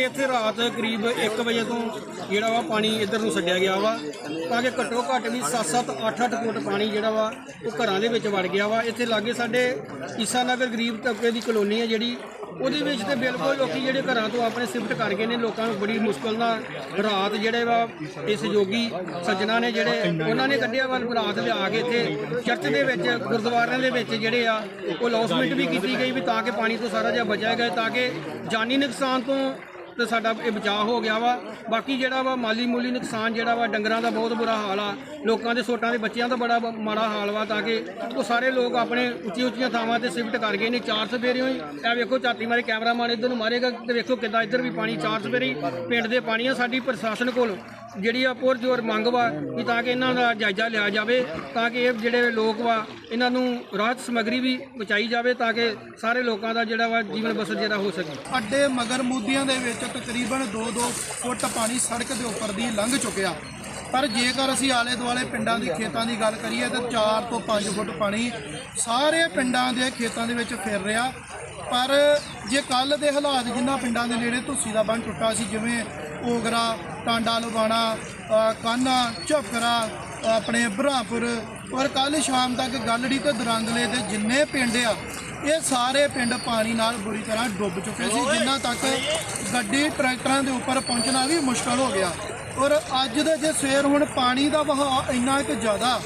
ਕਿ ਇੱਥੇ ਰਾਤ ਕਰੀਬ 1 ਵਜੇ ਤੋਂ ਜਿਹੜਾ ਵਾ ਪਾਣੀ ਇੱਧਰ ਨੂੰ ਛੱਡਿਆ ਗਿਆ ਵਾ। ਤਾਂ ਕਿ ਘੱਟੋ ਘੱਟ ਵੀ 7-7 8-8 ਫੁੱਟ ਪਾਣੀ ਜਿਹੜਾ ਵਾ, ਉਹ ਘਰਾਂ ਦੇ ਵਿੱਚ ਵੜ ਗਿਆ ਵਾ। ਇੱਥੇ ਲਾਗੇ ਸਾਡੇ ਈਸਾ ਨਗਰ ਗਰੀਬ ਤਬਕੇ ਦੀ ਕਲੋਨੀ ਹੈ ਜਿਹੜੀ, ਉਹਦੇ ਵਿੱਚ ਤੇ ਬਿਲਕੁਲ ਲੋਕੀ ਜਿਹੜੇ ਘਰਾਂ ਤੋਂ ਆਪਣੇ ਸ਼ਿਫਟ ਕਰ ਗਏ ਨੇ, ਲੋਕਾਂ ਨੂੰ ਬੜੀ ਮੁਸ਼ਕਲ ਨਾਲ ਰਾਤ ਜਿਹੜੇ ਵਾ, ਇਸ ਯੋਗੀ ਸੱਜਣਾ ਨੇ ਜਿਹੜੇ, ਉਹਨਾਂ ਨੇ ਕੱਢਿਆ ਵਾ, ਰਾਤ ਲਿਆ ਕੇ ਇੱਥੇ ਚਰਚ ਦੇ ਵਿੱਚ, ਗੁਰਦੁਆਰਿਆਂ ਦੇ ਵਿੱਚ ਜਿਹੜੇ ਆ, ਉਹ ਲੌਸਮੈਂਟ ਵੀ ਕੀਤੀ ਗਈ ਵੀ ਤਾਂ ਕਿ ਪਾਣੀ ਤੋਂ ਸਾਰਾ ਜਿਹਾ ਬਚਿਆ ਗਿਆ, ਤਾਂ ਕਿ ਜਾਨੀ ਨੁਕਸਾਨ ਤੋਂ ਤੇ ਸਾਡਾ ਇਹ ਬਚਾਅ ਹੋ ਗਿਆ ਵਾ। ਬਾਕੀ ਜਿਹੜਾ ਵਾ ਮਾਲੀ ਮੂਲੀ ਨੁਕਸਾਨ ਜਿਹੜਾ ਵਾ, ਡੰਗਰਾਂ ਦਾ ਬਹੁਤ ਬੁਰਾ ਹਾਲ ਆ। ਲੋਕਾਂ ਦੇ ਸੋਟਾਂ ਦੇ ਬੱਚਿਆਂ ਦਾ ਬੜਾ ਮਾੜਾ ਹਾਲ ਵਾ, ਤਾਂ ਕਿ ਉਹ ਸਾਰੇ ਲੋਕ ਆਪਣੇ ਉੱਚੀ ਉੱਚੀਆਂ ਥਾਵਾਂ ਤੇ ਸ਼ਿਫਟ ਕਰ ਗਏ ਨੇ, ਚਾਰ ਸਵੇਰੇ ਹੋਈ ਇਹ ਵੇਖੋ, ਝਾਤੀ ਮਾਰੇ ਕੈਮਰਾਮੈਨ ਇੱਧਰ ਨੂੰ ਮਾਰੇਗਾ ਤੇ ਵੇਖੋ ਕਿੱਦਾਂ ਇੱਧਰ ਵੀ ਪਾਣੀ, ਚਾਰ ਸਵੇਰੇ ਪਿੰਡ ਦੇ ਪਾਣੀ ਆ ਸਾਡੀ ਪ੍ਰਸ਼ਾਸਨ ਕੋਲ। ਜਿਹੜੀ ਆ ਪੁਰ ਜੋਰ ਮੰਗ ਵਾ ਕਿ ਤਾਂ ਕਿ ਇਹਨਾਂ ਦਾ ਜਾਇਜ਼ਾ ਲਿਆ ਜਾਵੇ, ਤਾਂ ਕਿ ਇਹ ਜਿਹੜੇ ਲੋਕ ਵਾ, ਇਹਨਾਂ ਨੂੰ ਰਾਹਤ ਸਮੱਗਰੀ ਵੀ ਪਹੁੰਚਾਈ ਜਾਵੇ, ਤਾਂ ਕਿ ਸਾਰੇ ਲੋਕਾਂ ਦਾ ਜਿਹੜਾ ਵਾ ਜੀਵਨ ਬਸਰ ਜਿਹੜਾ ਹੋ ਸਕੇ। ਅੱਡੇ ਮਗਰ ਮੂਦੀਆਂ ਦੇ ਵਿੱਚ ਤਕਰੀਬਨ 2-2 ਫੁੱਟ ਪਾਣੀ ਸੜਕ ਦੇ ਉੱਪਰ ਦੀ ਲੰਘ ਚੁੱਕਿਆ। ਪਰ ਜੇਕਰ ਅਸੀਂ ਆਲੇ ਦੁਆਲੇ ਪਿੰਡਾਂ ਦੀ ਖੇਤਾਂ ਦੀ ਗੱਲ ਕਰੀਏ ਤਾਂ 4 ਤੋਂ 5 ਫੁੱਟ ਪਾਣੀ ਸਾਰੇ ਪਿੰਡਾਂ ਦੇ ਖੇਤਾਂ ਦੇ ਵਿੱਚ ਫਿਰ ਰਿਹਾ। ਪਰ ਜੇ ਕੱਲ ਦੇ ਹਾਲਾਤ ਜਿਨ੍ਹਾਂ ਪਿੰਡਾਂ ਦੇ ਨੇੜੇ ਧੁੱਸੀ ਦਾ ਬੰਨ ਟੁੱਟਾ ਸੀ ਜਿਵੇਂ ਓਗਰਾ ਟਾਂਡਾ ਲੁਬਾਣਾ ਅ, ਕਾਨਾ ਝੋਕਰਾ ਆਪਣੇ ਬ੍ਰਹਮਪੁਰ ਔਰ ਕੱਲ ਸ਼ਾਮ ਤੱਕ ਗਲੜੀ ਤੇ ਦਰੰਗਲੇ ਦੇ ਜਿੰਨੇ ਪਿੰਡ ਆ ਇਹ ਸਾਰੇ ਪਿੰਡ ਪਾਣੀ ਨਾਲ ਬੁਰੀ ਤਰ੍ਹਾਂ ਡੁੱਬ ਚੁੱਕੇ ਸੀ ਜਿੰਨਾ ਤੱਕ ਗੱਡੀ ਟਰੈਕਟਰਾਂ ਦੇ ਉੱਪਰ ਪਹੁੰਚਣਾ ਵੀ ਮੁਸ਼ਕਲ ਹੋ ਗਿਆ। ਔਰ ਅੱਜ ਦੇ ਜੇ ਸਵੇਰ ਹੁਣ ਪਾਣੀ ਦਾ ਵਹਾਅ ਇੰਨਾ ਕਿ ਜ਼ਿਆਦਾ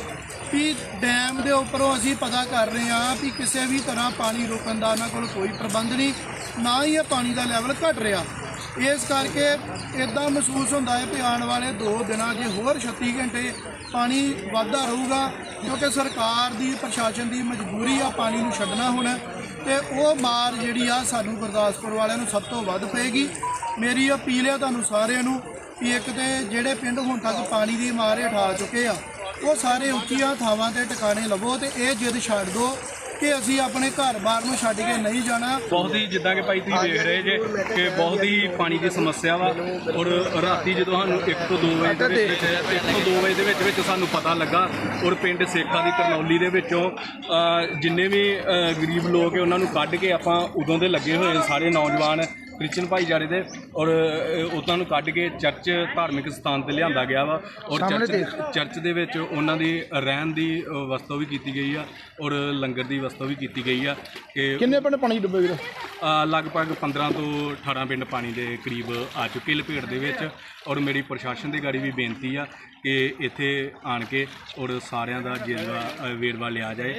ਵੀ ਡੈਮ ਦੇ ਉੱਪਰੋਂ ਅਸੀਂ ਪਤਾ ਕਰ ਰਹੇ ਹਾਂ ਵੀ ਕਿਸੇ ਵੀ ਤਰ੍ਹਾਂ ਪਾਣੀ ਰੋਕਣ ਦਾ ਉਹਨਾਂ ਕੋਲ ਕੋਈ ਪ੍ਰਬੰਧ ਨਹੀਂ ਨਾ ਹੀ ਇਹ ਪਾਣੀ ਦਾ ਲੈਵਲ ਘਟ ਰਿਹਾ। ਇਸ ਕਰਕੇ ਇਦਾਂ ਮਹਿਸੂਸ ਹੁੰਦਾ ਹੈ ਕਿ ਆਉਣ ਵਾਲੇ 2 ਦਿਨਾਂ ਜੇ ਹੋਰ 36 ਘੰਟੇ ਪਾਣੀ ਵੱਧਦਾ ਰਹੂਗਾ ਕਿਉਂਕਿ ਸਰਕਾਰ ਦੀ, ਪ੍ਰਸ਼ਾਸਨ ਦੀ ਮਜਬੂਰੀ ਆ ਪਾਣੀ ਨੂੰ ਛੱਡਣਾ ਹੁਣ। ਤੇ ਉਹ ਮਾਰ ਜਿਹੜੀ ਆ ਸਾਨੂੰ ਗੁਰਦਾਸਪੁਰ ਵਾਲਿਆਂ ਨੂੰ ਸਭ ਤੋਂ ਵੱਧ ਪਏਗੀ। ਮੇਰੀ ਅਪੀਲ ਹੈ ਤੁਹਾਨੂੰ ਸਾਰਿਆਂ ਨੂੰ ਕਿ ਇੱਕ ਤੇ ਜਿਹੜੇ ਪਿੰਡ ਹੁਣ ਤੱਕ ਪਾਣੀ ਦੀ ਮਾਰ ਹੇਠ ਆ ਚੁੱਕੇ ਆ, ਉਹ ਸਾਰੇ ਉੱਚੀਆਂ ਥਾਵਾਂ ਤੇ ਟਿਕਾਣੇ ਲਵੋ ਤੇ ਇਹ ਜਿੱਦ ਛੱਡ ਦਿਓ। ਕਿ ਅਸੀਂ ਆਪਣੇ ਘਰ-ਬਾਰ ਨੂੰ ਛੱਡ ਕੇ ਨਹੀਂ ਜਾਣਾ। ਬਹੁਤ ਹੀ ਜਿੱਦਾਂ ਕਿ ਭਾਈ ਤੁਸੀਂ ਵੇਖ ਰਹੇ ਜੇ ਕਿ ਬਹੁਤ ਹੀ ਪਾਣੀ ਦੀ ਸਮੱਸਿਆ ਵਾ ਔਰ ਰਾਤੀ ਜਦੋਂ ਸਾਨੂੰ 1 ਤੋਂ 2 ਵਜੇ ਦੇ ਵਿੱਚ 1 ਤੋਂ 2 ਵਜੇ ਦੇ ਵਿੱਚ ਵਿੱਚ ਸਾਨੂੰ ਪਤਾ ਲੱਗਾ ਔਰ ਪਿੰਡ ਸੇਖਾ ਦੀ ਕਰਨੌਲੀ ਦੇ ਵਿੱਚੋਂ ਜਿੰਨੇ ਵੀ ਗਰੀਬ ਲੋਕ ਹੈ, ਉਹਨਾਂ ਨੂੰ ਕੱਢ ਕੇ ਆਪਾਂ ਉਦੋਂ ਦੇ ਲੱਗੇ ਹੋਏ ਸਾਰੇ ਨੌਜਵਾਨ ਕ੍ਰਿਸਚਨ ਭਾਈਚਾਰੇ ਦੇ ਔਰ ਅ, ਉਹਨਾਂ ਨੂੰ ਕੱਢ ਕੇ ਚਰਚ ਧਾਰਮਿਕ ਸਥਾਨ ਤੇ ਲਿਆਂਦਾ ਗਿਆ ਵਾ। ਔਰ ਚਰਚ ਚਰਚ ਦੇ ਵਿੱਚ ਉਹਨਾਂ ਦੀ ਰਹਿਣ ਦੀ ਅ, ਵਸਤੋਂ ਵੀ ਕੀਤੀ ਗਈ ਆ ਔਰ ਲੰਗਰ ਦੀ ਵਸਤੋਂ ਵੀ ਕੀਤੀ ਗਈ ਆ ਕਿ ਕਿੰਨੇ ਪਿੰਡ ਪਾਣੀ ਡੁੱਬੇ ਵੀਰੇ? ਅ, ਲਗਭਗ 15 ਤੋਂ 18 ਪਿੰਡ ਪਾਣੀ ਦੇ ਕਰੀਬ ਆ ਚੁੱਕੇ ਲਪੇਟ ਦੇ ਵਿੱਚ। ਔਰ ਮੇਰੀ ਪ੍ਰਸ਼ਾਸਨ ਦੀ ਗਾੜੀ ਵੀ ਬੇਨਤੀ ਆ ਕਿ ਇੱਥੇ ਆਣ ਕੇ ਔਰ ਸਾਰਿਆਂ ਦਾ ਜਿਹੜਾ ਅ, ਵੇਰਵਾ ਲਿਆ ਜਾਏ।